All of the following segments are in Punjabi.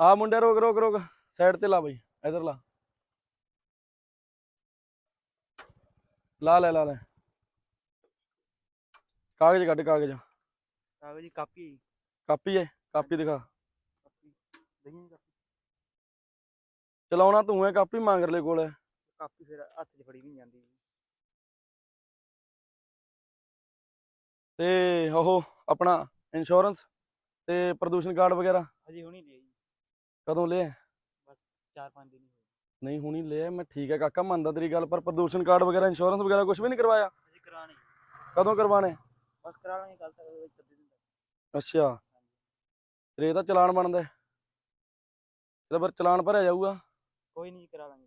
ਆ ਮੁੰਡੇ ਰੋਕ ਰੋਕ ਰੋਕ ਸਾਈਡ ਤੇ ਲਾ ਬਈ ਇਧਰ ਲਾ। ਲਾ ਲੈ ਲਾ ਲੈ। ਕਾਗਜ਼ ਕੱਢ ਕਾਗਜ਼। ਕਾਗਜ਼ ਦੀ ਕਾਪੀ। ਕਾਪੀ ਹੈ ਕਾਪੀ ਦਿਖਾ। ਕਾਪੀ। ਕਾਪੀ। ਚਲਾਉਣਾ ਤੂੰ ਹੈ ਕਾਪੀ ਮੰਗ ਲੈ ਕੋਲ। ਹੈ। ਕਾਪੀ ਫਿਰ ਹੱਥ 'ਚ ਫੜੀ ਵੀ ਨਹੀਂ ਜਾਂਦੀ। ਤੇ ਉਹ ਆਪਣਾ ਇੰਸ਼ੋਰੈਂਸ ਤੇ ਪ੍ਰਦੂਸ਼ਣ ਕਾਰਡ ਵਗੈਰਾ। ਹਜੇ ਹੁਣੀ ਜੀ ਕਦੋਂ ਲਿਆ? ਚਾਰ ਪੰਜ ਦਿਨ ਹੀ ਹੋਏ। ਨਹੀਂ ਹੁਣੀ ਲਿਆ ਮੈਂ ਠੀਕ ਹੈ ਕਾਕਾ ਮੰਨਦਾ ਤੇਰੀ ਗੱਲ ਪਰ ਪ੍ਰਦੂਸ਼ਣ ਕਾਰਡ ਵਗੈਰਾ ਇੰਸ਼ੋਰੈਂਸ ਵਗੈਰਾ ਕੁਝ ਵੀ ਨਹੀਂ ਕਰਵਾਇਆ? ਕਰਾਣੇ ਕਦੋਂ ਕਰਵਾਣੇ? ਬਸ ਕਰਾ ਲਾਂਗੇ ਕੱਲ ਤੱਕ ਵਿੱਚ ਅੱਧੇ ਦਿਨ ਤੱਕ ਅੱਛਾ ਇਹ ਤਾਂ ਚਲਾਨ ਬਣਦਾ। ਇਹਦਾ ਫਿਰ ਚਲਾਨ ਭਰਿਆ ਜਾਊਗਾ। ਕੋਈ ਨਹੀਂ ਕਰਾ ਲਾਂਗੇ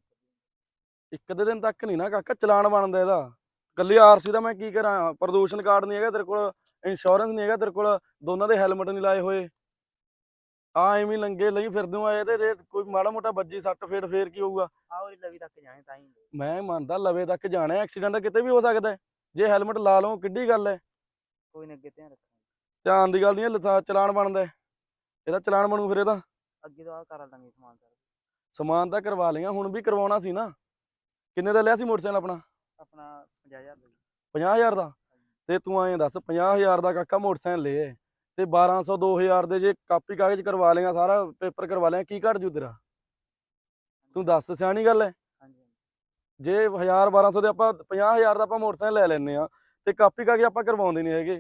ਇੱਕ ਅੱਧੇ ਦਿਨ ਤੱਕ ਨਹੀਂ ਨਾ ਕਾਕਾ ਚਲਾਨ ਬਣਦਾ ਇਹਦਾ। ਕੱਲੀ ਆਰਸੀ ਦਾ ਮੈਂ ਕੀ ਕਰਾਂ? ਪ੍ਰਦੂਸ਼ਣ ਕਾਰਡ ਨਹੀਂ ਹੈਗਾ ਤੇਰੇ ਕੋਲ ਇੰਸ਼ੋਰੈਂਸ ਨਹੀਂ ਹੈਗਾ ਤੇਰੇ ਕੋਲ ਦੋਨਾਂ ਦੇ ਹੈਲਮਟ ਨਹੀਂ ਲਾਏ ਹੋਏ। ਆ ਐਵੇਂ ਲੰਗੇ ਲਈ ਫਿਰਦੇ ਹੋ ਇਹਦੇ ਤੇ ਕੋਈ ਮਾੜਾ ਮੋਟਾ ਵੱਜੀ ਸੱਟ ਫੇਰ ਫੇਰ ਕੀ ਹੋਊਗਾ? ਆਹ ਉਹਦੀ ਲਵੀ ਤੱਕ ਜਾਣੇ ਤਾਂ ਹੀ ਮੈਂ ਮੰਨਦਾ ਲਵੇ ਤੱਕ ਜਾਣਾ ਐਕਸੀਡੈਂਟ ਤਾਂ ਕਿਤੇ ਵੀ ਹੋ ਸਕਦਾ। ਹੈ। ਜੇ ਹੈਲਮਟ ਲਾ ਲਓ ਕਿੱਡੀ ਗੱਲ ਹੈ ਕੋਈ ਨਾ ਅੱਗੇ ਧਿਆਨ ਰੱਖਾਂਗੇ। ਧਿਆਨ ਦੀ ਗੱਲ ਨਹੀਂ ਹੈ ਲਸਾ- ਚਲਾਨ ਬਣਦਾ ਹੈ। ਇਹਦਾ ਚਲਾਨ ਬਣੂ ਫਿਰ ਇਹਦਾ। ਅੱਗੇ ਤੋਂ ਆ ਕਰਾ ਲਾਂਗੇ ਸਮਾਨ ਸਾਰਾ। ਸਮਾਨ ਤਾਂ ਕਰਵਾ ਲਿਆ ਹੁਣ ਵੀ ਕਰਵਾਉਣਾ ਸੀ ਨਾ। ਕਿੰਨੇ ਦਾ ਲਿਆ ਸੀ ਮੋਟਰਸਾਈਕਲ ਆਪਣਾ? ਆਪਣਾ 50000 ਦਾ ਜੀ। 50000 ਦਾ? ਤੇ ਤੂੰ ਐਂ ਦੱਸ 50000 ਦਾ ਕਾਕਾ ਮੋਟਰਸਾਈਕਲ ਲਿਆ ਤੇ 1200 2000 ਦੇ ਜੇ ਕਾਪੀ ਕਾਗਜ਼ ਕਰਵਾ ਲੇਗਾ ਸਾਰਾ ਪੇਪਰ ਕਰਵਾ ਲਿਆ ਕੀ ਘਟ ਜੂ ਤੇਰਾ? ਤੂੰ ਦੱਸ ਸਿਆਣੀ ਗੱਲ ਹੈ ਜੇ 1000 1200 ਦੇ ਆਪਾਂ 50000 ਦਾ ਆਪਾਂ ਮੋਟਰਸਾਈਕਲ ਲੈ ਲੈਨੇ ਆ ਤੇ ਕਾਪੀ ਕਾਗਜ਼ ਆਪਾਂ ਕਰਵਾਉਂਦੇ ਨਹੀਂ ਹੈਗੇ।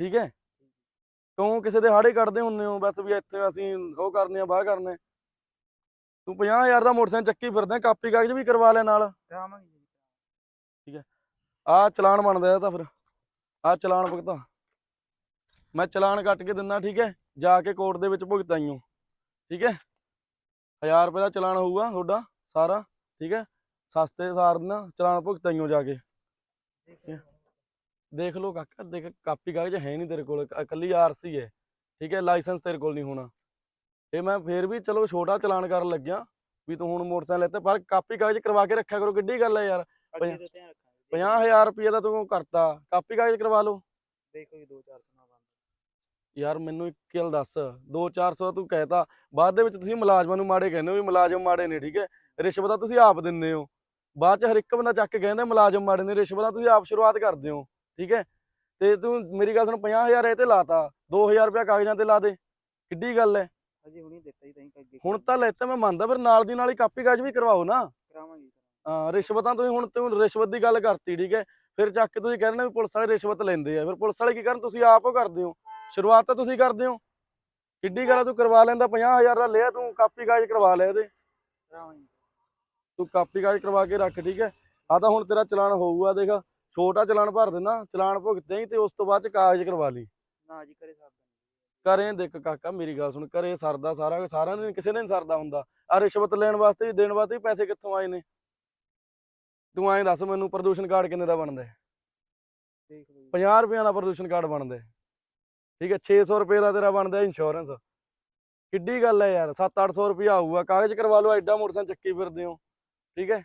ਠੀਕ ਹੈ ਕਿਉਂ? ਕਿਸੇ ਦੇ ਹਾੜੇ ਕੱਢਦੇ ਹੁੰਨੇ ਹੋ ਬਸ ਵੀ ਇੱਥੇ ਅਸੀਂ ਉਹ ਕਰਨੇ ਆ ਬਾਹ ਕਰਨੇ ਤੂੰ 50000 ਦਾ ਮੋਟਰਸਾਈਕਲ ਚੱਕੀ ਫਿਰਦਾ ਕਾਪੀ ਕਾਗਜ਼ ਵੀ ਕਰਵਾ ਲੈ ਨਾਲ। ਕਰਾਵਾਂਗੇ ਜੀ ਆ ਚਲਾਨ ਬਣਦਾ ਤਾਂ ਫਿਰ। ਆ ਚਲਾਨ ਭੁਗਤਾ। ਮੈਂ ਚਲਾਨ ਕੱਟ ਕੇ ਦਿੰਦਾ ਠੀਕ ਹੈ? ਜਾ ਕੇ ਕੋਰਟ ਦੇ ਵਿੱਚ ਭੁਗਤਾਈਓ ਠੀਕ ਹੈ? 1000 ਰੁਪਏ ਦਾ ਚਲਾਨ ਹੋਊਗਾ ਤੁਹਾਡਾ ਸਾਰਾ ਠੀਕ ਹੈ? ਸਸਤੇ ਸਾਰ ਨਾ ਚਲਾਨ ਭੁਗਤਾਈਓ ਜਾ ਕੇ। ਦੇਖ ਲਓ ਕਾਕਾ ਦੇਖ ਕਾਪੀ ਕਾਗਜ਼ ਹੈ ਨਹੀਂ ਤੇਰੇ ਕੋਲ ਇਕੱਲੀ ਆਰਸੀ ਹੈ ਠੀਕ ਹੈ? ਲਾਇਸੈਂਸ ਤੇਰੇ ਕੋਲ ਨਹੀਂ ਹੋਣਾ। ਇਹ ਮੈਂ ਫੇਰ ਵੀ ਚਲੋ ਛੋਟਾ ਚਲਾਨ ਕਰਨ ਲੱਗਿਆ ਵੀ ਤੂੰ ਹੁਣ ਮੋਟਰਸਾਈਕਲ ਲੈਤੇ ਪਰ ਕਾਪੀ ਕਾਗਜ਼ ਕਰਵਾ ਕੇ ਰੱਖਿਆ ਕਰੋ ਕਿੱਡੀ ਗੱਲ ਹੈ ਯਾਰ। ਅੱਗੇ ਤੋਂ ਧਿਆਨ ਰੱਖਾਂਗੇ। 50000 ਰੁਪਏ ਦਾ ਤੂੰ ਕਰਤਾ ਕਾਪੀ ਕਾਗਜ਼ ਕਰਵਾ ਲਓ। ਦੇਖੋ ਜੀ 2-4 ਸੁਣਾ ਬੰਦ ਯਾਰ ਮੈਨੂੰ ਇੱਕ ਗੱਲ ਦੱਸ 2-400 ਦਾ ਤੂੰ ਕਹਿਤਾ ਬਾਅਦ ਦੇ ਵਿੱਚ ਤੁਸੀਂ ਮੁਲਾਜ਼ਮਾਂ ਨੂੰ ਮਾੜੇ ਕਹਿੰਦੇ ਹੋ ਵੀ ਮੁਲਾਜ਼ਮ ਮਾੜੇ ਨੇ ਠੀਕ ਹੈ? ਰਿਸ਼ਵਤਾਂ ਤੁਸੀਂ ਆਪ ਦਿੰਦੇ ਹੋ ਬਾਅਦ ਚ ਹਰ ਇੱਕ ਬੰਦਾ ਚੱਕ ਕੇ ਕਹਿੰਦਾ ਮੁਲਾਜ਼ਮ ਮਾੜੇ ਨੇ ਰਿਸ਼ਵਤਾਂ ਤੁਸੀਂ ਆਪ ਸ਼ੁਰੂਆਤ ਕਰਦੇ ਹੋ ਠੀਕ ਹੈ? ਤੇ ਤੂੰ ਮੇਰੀ ਗੱਲ ਸੁਣ 50000 ਇਹ ਤੇ ਲਾਤਾ 2000 ਰੁਪਏ ਕਾਗਜ਼ਾਂ ਤੇ ਲਾ ਦੇ ਕਿੱਡੀ ਗੱਲ ਹੈ? ਹਜੇ ਹੁਣੀ ਦਿੱਤਾ ਤਾਂ ਹੀ ਅੱਗੇ ਹੁਣ ਤਾਂ ਲੈਤਾ ਮੈਂ ਮੰਨਦਾ ਫਿਰ ਨਾਲ ਦੀ ਨਾਲ ਹੀ ਕਾਪੀ ਕਾਗਜ਼ ਵੀ ਕਰਵਾਓ ਨਾ। ਕਰਾਵਾਂਗੇ ਹਾਂ ਰਿਸ਼ਵਤਾਂ ਤੁਸੀਂ ਹੁਣ ਤੂੰ ਰਿਸ਼ਵਤ ਦੀ ਗੱਲ ਕਰਤੀ ਠੀਕ ਹੈ? ਫਿਰ ਚੱਕ ਕੇ ਤੁਸੀਂ ਕਹਿੰਦੇ ਵੀ ਪੁਲਿਸ ਵਾਲੇ ਰਿਸ਼ਵਤ ਲੈਂਦੇ ਆ ਫਿਰ ਪੁਲਿਸ ਵਾਲੇ ਕੀ ਕਰਨ ਤੁਸੀਂ ਆਪ ਉਹ ਕਰਦੇ ਹੋ। ਸ਼ੁਰੂਆਤ ਤਾਂ ਤੁਸੀਂ ਕਰਦੇ ਹੋ। ਕਿੱਡੀ ਗੱਲ ਆ ਤੂੰ ਕਰਵਾ ਲੈਂਦਾ 50000 ਦਾ ਲਿਆ ਤੂੰ ਕਾਪੀ ਕਾਗਜ਼ ਕਰਵਾ ਲਿਆ ਇਹਦੇ। ਤੂੰ ਕਾਪੀ ਕਾਗਜ਼ ਕਰਵਾ ਕੇ ਰੱਖ ਠੀਕ ਹੈ? ਆ ਤਾਂ ਹੁਣ ਤੇਰਾ ਚਲਾਨ ਹੋਊਗਾ ਦੇਖ। ਛੋਟਾ ਚਲਾਨ ਭਰ ਦੇਣਾ ਚਲਾਨ ਭੁਗਤੇ ਹੀ ਤੇ ਉਸ ਤੋਂ ਬਾਅਦ ਚ ਕਾਗਜ਼ ਕਰਵਾ ਲਈ। ਨਾ ਜੀ ਕਰੇ ਸਾਹਿਬ ਕਰੇ ਦੇਖ ਕਾਕਾ ਮੇਰੀ ਗੱਲ ਸੁਣ ਕਰੇ ਸਰਦਾ ਸਾਰਾ ਸਾਰਿਆਂ ਨੇ ਕਿਸੇ ਨੇ ਨੀ ਸਰਦਾ ਹੁੰਦਾ। ਆ ਰਿਸ਼ਵਤ ਲੈਣ ਵਾਸਤੇ ਵੀ ਦੇਣ ਵਾਸਤੇ ਵੀ ਪੈਸੇ ਕਿੱਥੋਂ ਆਏ ਨੇ? ਤੂੰ ਐਂ ਦੱਸ ਮੈਨੂੰ ਪ੍ਰਦੂਸ਼ਣ ਕਾਰਡ ਕਿੰਨੇ ਦਾ ਬਣਦਾ ਹੈ? ਦੇਖ ਲਓ ਜੀ। 50 ਰੁਪਈਆਂ ਦਾ ਪ੍ਰਦੂਸ਼ਣ ਕਾਰਡ ਬਣਦਾ ਹੈ। ਠੀਕ ਹੈ 600 ਰੁਪਏ ਦਾ ਤੇਰਾ ਬਣਦਾ ਇੰਸ਼ੋਰੈਂਸ ਕਿੱਡੀ ਗੱਲ ਹੈ ਯਾਰ 7-800 ਰੁਪਇਆ ਆਊਗਾ, ਕਾਗਜ਼ ਕਰਵਾ ਲਓ, ਐਡਾ ਮੋਟਰਸਾਈਕਲ ਚੱਕੀ ਫਿਰਦੇ ਹੋ। ਠੀਕ ਹੈ